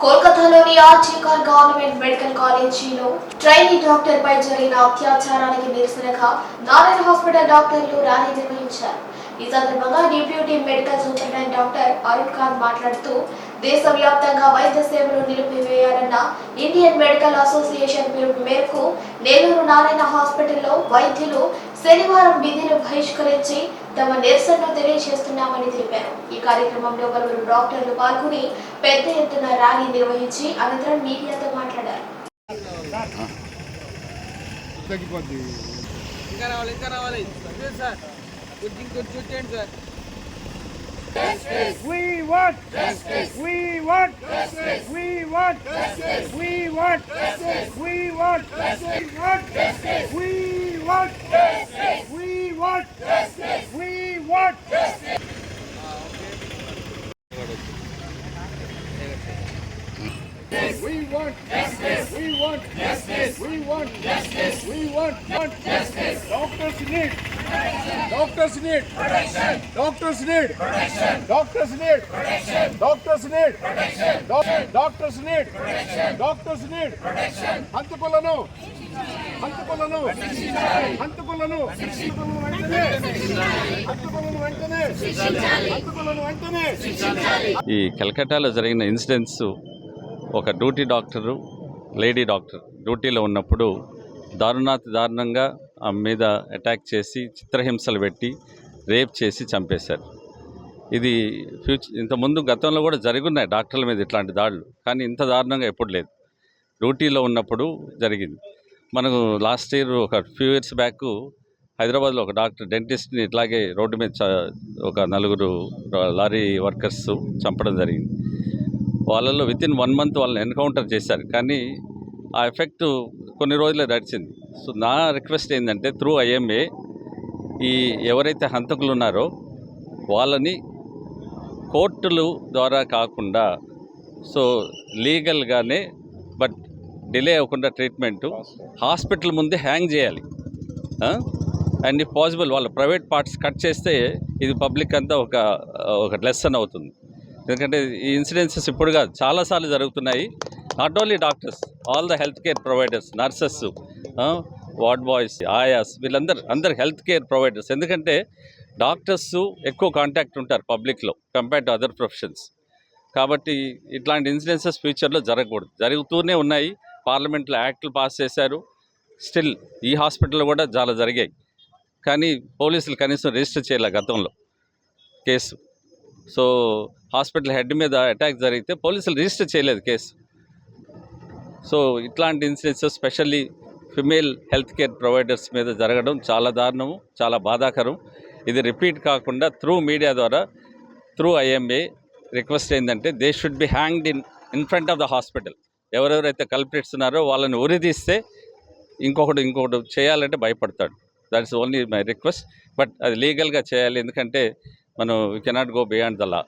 కోల్కతాలోని RG Kar government medical కాలేజీలో trainee doctor పై జరిగిన అత్యాచారానికి నిరసనగా నారాయణ హాస్పిటల్ డాక్టర్లు ర్యాలీ నిర్వహించారు. ఈ సందర్భంగా deputy medical superintendent doctor Arun Khan మాట్లాడుతూ దేశవ్యాప్తంగా వైద్య సేవలు నిలిపివేయాలన్న ఇండియన్ మెడికల్ అసోసియేషన్ పిలుపు మేరకు నెల్లూరు నారాయణ హాస్పిటల్లో వైద్యులు శనివారం విధులు బహిష్కరించి తమ నిరసనను తెలియజేస్తున్నామని తెలిపారు ఈ కార్యక్రమంలో పలువురు డాక్టర్లు పాల్గొని పెద్ద ఎత్తున ర్యాలీ నిర్వహించి అనంతరం మీడియాతో మాట్లాడారు ఇంకా రావాలి ఇంకా రావాలి సార్ కొంచెం కొంచెం వచ్చేయండి sir We want justice. We want justice. We want justice. We want justice. We want justice. We want justice. We want We want want justice. We want justice. We want justice. We want justice. Doctors need. Doctors need. Protection. Doctors need. Protection. Doctors need. Protection. Doctors need. Protection. Doctors need. Protection. Doctors need. Protection. హంతకులను హంతకులను హంతకులను వెంటనే ఈ కలకట్టాలో జరిగిన incidents ఒక duty doctor lady doctor డ్యూటీలో ఉన్నప్పుడు దారుణాతి దారుణంగా ఆమె మీద అటాక్ చేసి చిత్రహింసలు పెట్టి రేప్ చేసి చంపేశారు. ఇది ఫ్యూచర్ ఇంతకుముందు గతంలో కూడా జరుగున్నాయి డాక్టర్ల మీద ఇట్లాంటి దాడులు కానీ ఇంత దారుణంగా ఎప్పుడు లేదు. డ్యూటీలో ఉన్నప్పుడు జరిగింది. మనకు లాస్ట్ ఇయర్ ఒక ఫ్యూ ఇయర్స్ బ్యాక్ హైదరాబాద్లో ఒక డాక్టర్ డెంటిస్ట్ని ఇట్లాగే రోడ్డు మీద ఒక నలుగురు లారీ వర్కర్స్ చంపడం జరిగింది. వాళ్ళలో విత్ ఇన్ వన్ మంత్ వాళ్ళని ఎన్కౌంటర్ చేశారు. కానీ ఆ ఎఫెక్ట్ కొన్ని రోజులే నడిచింది సో నా రిక్వెస్ట్ ఏంటంటే త్రూ ఐఎంఏ ఈ ఎవరైతే హంతకులు ఉన్నారో వాళ్ళని కోర్టులు ద్వారా కాకుండా సో లీగల్గానే బట్ డిలే అవ్వకుండా ట్రీట్మెంటు హాస్పిటల్ ముందే హ్యాంగ్ చేయాలి. అండ్ ఇఫ్ పాసిబుల్ వాళ్ళ ప్రైవేట్ పార్ట్స్ కట్ చేస్తే ఇది పబ్లిక్ అంతా ఒక ఒక లెసన్ అవుతుంది. ఎందుకంటే ఈ ఇన్సిడెన్సెస్ ఇప్పుడు కాదు చాలాసార్లు జరుగుతున్నాయి. Not only doctors all the health care providers nurses ward boys ఆయాస్ వీళ్ళందరూ అందరు హెల్త్ కేర్ ప్రొవైడర్స్ ఎందుకంటే డాక్టర్స్ ఎక్కువ కాంటాక్ట్ ఉంటారు పబ్లిక్లో కంపేర్ టు అదర్ ప్రొఫెషన్స్ కాబట్టి ఇట్లాంటి ఇన్సిడెన్సెస్ ఫ్యూచర్లో జరగకూడదు. జరుగుతూనే ఉన్నాయి. పార్లమెంట్లో యాక్ట్లు పాస్ చేశారు. స్టిల్ ఈ హాస్పిటల్లో కూడా చాలా జరిగాయి. కానీ పోలీసులు కనీసం రిజిస్టర్ చేయలే గతంలో. కేసు. సో హాస్పిటల్ హెడ్ మీద అటాక్ జరిగితే పోలీసులు రిజిస్టర్ చేయలేదు కేసు. సో ఇట్లాంటి incidents specially female health care providers మీద జరగడం చాలా దారుణము చాలా బాధాకరం. ఇది రిపీట్ కాకుండా త్రూ మీడియా ద్వారా త్రూ ఐఎంఏ రిక్వెస్ట్ ఏంటంటే they should be hanged in in front of the hospital. ఎవరెవరైతే కల్పిట్స్ ఉన్నారో వాళ్ళని ఉరిదీస్తే ఇంకొకడు ఇంకొకటి చేయాలంటే భయపడతాడు. That's only my request. But అది లీగల్గా చేయాలి. ఎందుకంటే మనం we cannot go beyond the law.